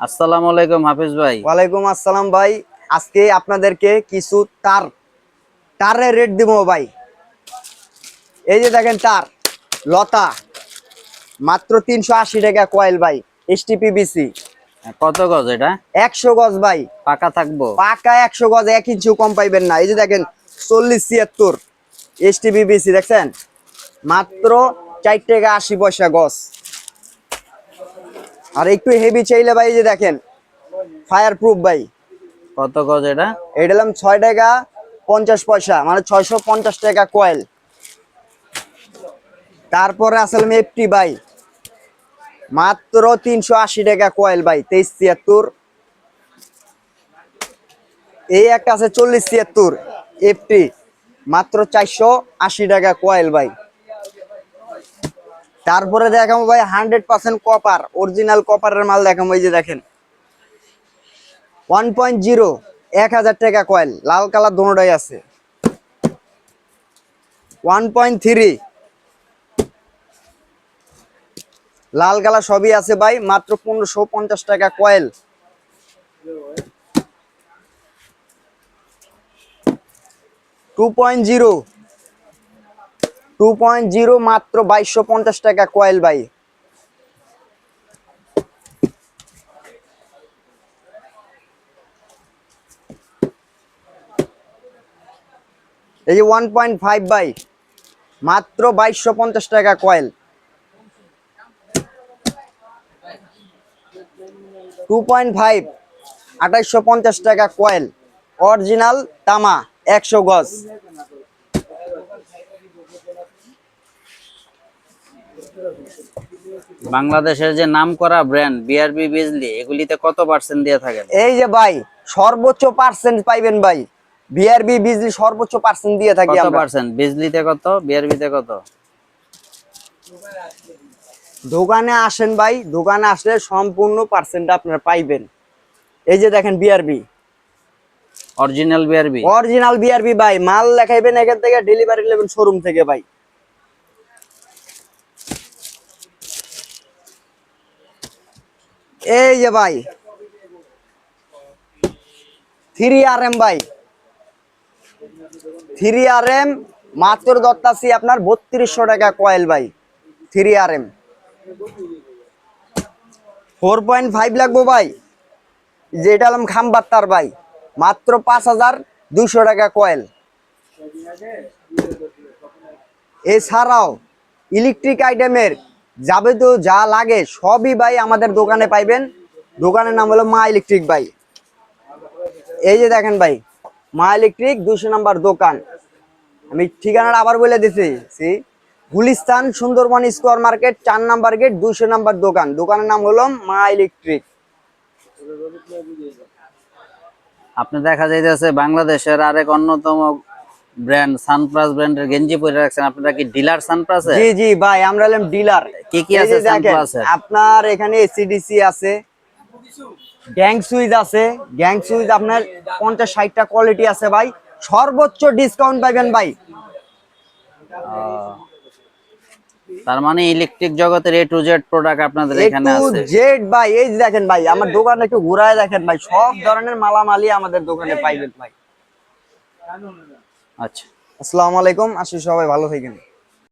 আসসালামু আলাইকুম হাফিজ ভাই। ওয়ালাইকুম আসসালাম ভাই। আজকে আপনাদেরকে কিছু তার তারের রেট দিব ভাই। এই যে দেখেন তার লতা মাত্র তিনশো আশি টাকা কয়েল ভাই এসটিপিবিসি কত গজ এটা? একশো গজ ভাই। পাকা থাকব? পাকা একশো গজ এক ইঞ্চিও কম পাইবেন না। এই যে দেখেন চল্লিশ ছিয়াত্তর এসটিপিবিসি দেখছেন? মাত্র চার টাকা আশি পয়সা গজ। আর একটু হেভি চাইলে ভাই যে দেখেন ফায়ার প্রুফ ভাই। কত গজ এটা? এটা হলাম ছয় টাকা পঞ্চাশ পয়সা মানে ছয়শো পঞ্চাশ টাকা কয়েল তারপরে আসলাম এফটি বাই মাত্র তিনশো আশি টাকা কয়েল বাই তেইশ ছিয়াত্তর। এই একটা আছে চল্লিশ ছিয়াত্তর এফটি মাত্র চারশো আশি টাকা কয়েল বাই তারপরে দেখাবো ভাই হান্ড্রেড পার্সেন্ট কপার অরিজিনাল কপারের মাল দেখাবো, এই যে দেখেন। ওয়ান পয়েন্ট জিরো এক হাজার টাকা কয়েল লাল কালার দোনোটাই আছে। ওয়ান পয়েন্ট থ্রি লাল কালার সবই আছে ভাই, মাত্র পনেরোশো পঞ্চাশ টাকা coil two point zero two point zero মাত্র বাইশশো পঞ্চাশ টাকা কয়েল ভাই। এই যে ওয়ান পয়েন্ট ফাইভ বাই মাত্র বাইশশো পঞ্চাশ টাকা কয়েল টু পয়েন্ট ফাইভ আঠাইশশো পঞ্চাশ টাকা কয়েল অরিজিনাল তামা, একশো গজ। বাংলাদেশের যে নাম করা ব্র্যান্ড বিআরবি বিজলি এগুলিতে কত পার্সেন্ট দিয়ে থাকেন? এই যে ভাই সর্বোচ্চ পার্সেন্ট পাইবেন ভাই। বিআরবি বিজলি সর্বোচ্চ পার্সেন্ট দিয়ে থাকি কত আমরা। পার্সেন্ট বিজলিতে কত? বিআরবিতে কত? দোকানে আসেন ভাই দোকানে আসলে সম্পূর্ণ পার্সেন্ট আপনারা পাইবেন। এই যে দেখেন BRB original BRB original BRB ভাই মাল লেখাইবেন এখান থেকে ডেলিভারি নেবেন শোরুম থেকে ভাই। এই যে ভাই। থ্রি আর এম ভাই। থ্রি আর এম মাত্র দত্তাছি আপনার বত্রিশশো টাকা কয়েল ভাই। Three R M four point five লাগবো ভাই। যেটা হলাম খাম্বাত্তার ভাই। মাত্র পাঁচ হাজার দুশো টাকা কয়েল। এছাড়াও ইলেকট্রিক আইটেমের যাবতীয় যা লাগে সবই ভাই আমাদের দোকানে পাইবেন। দোকানের নাম হলো মা ইলেকট্রিক ভাই। এই যে দেখেন ভাই, মা ইলেকট্রিক দুশো নাম্বার দোকান। আমি ঠিকানাটা আবার বলে দিছি গুলিস্তান সুন্দরবন স্কোয়ার মার্কেট, চার নাম্বার গেট, দুশো নাম্বার দোকান। দোকানের নাম হলো মা ইলেকট্রিক। আপনি দেখা যাইতেছে বাংলাদেশের আরেক অন্যতম ব্র্যান্ড সানপ্লাস ব্র্যান্ডের গেঞ্জি পরে রাখছেন। আপনারা কি ডিলার সানপ্লাসে জি জি ভাই আমরা হলাম ডিলার কি কি আছে সানপ্লাসের আপনার এখানে এসিডিসি আছে গ্যাং সুইচ আছে গ্যাং সুইচ আপনার পঞ্চাশ ষাটটা কোয়ালিটি আছে ভাই। সর্বোচ্চ ডিসকাউন্ট পাবেন ভাই। তার মানে ইলেকট্রিক জগতের এ টু জেড প্রোডাক্ট আপনাদের এখানে আছে। জেড ভাই এই দেখেন ভাই আমার দোকানে একটু ঘুরায় দেখেন ভাই সব ধরনের মালামালি আমাদের দোকানে পাইবেন ভাই। আচ্ছা। আসসালামু আলাইকুম আসি সবাই ভালো থাকেন।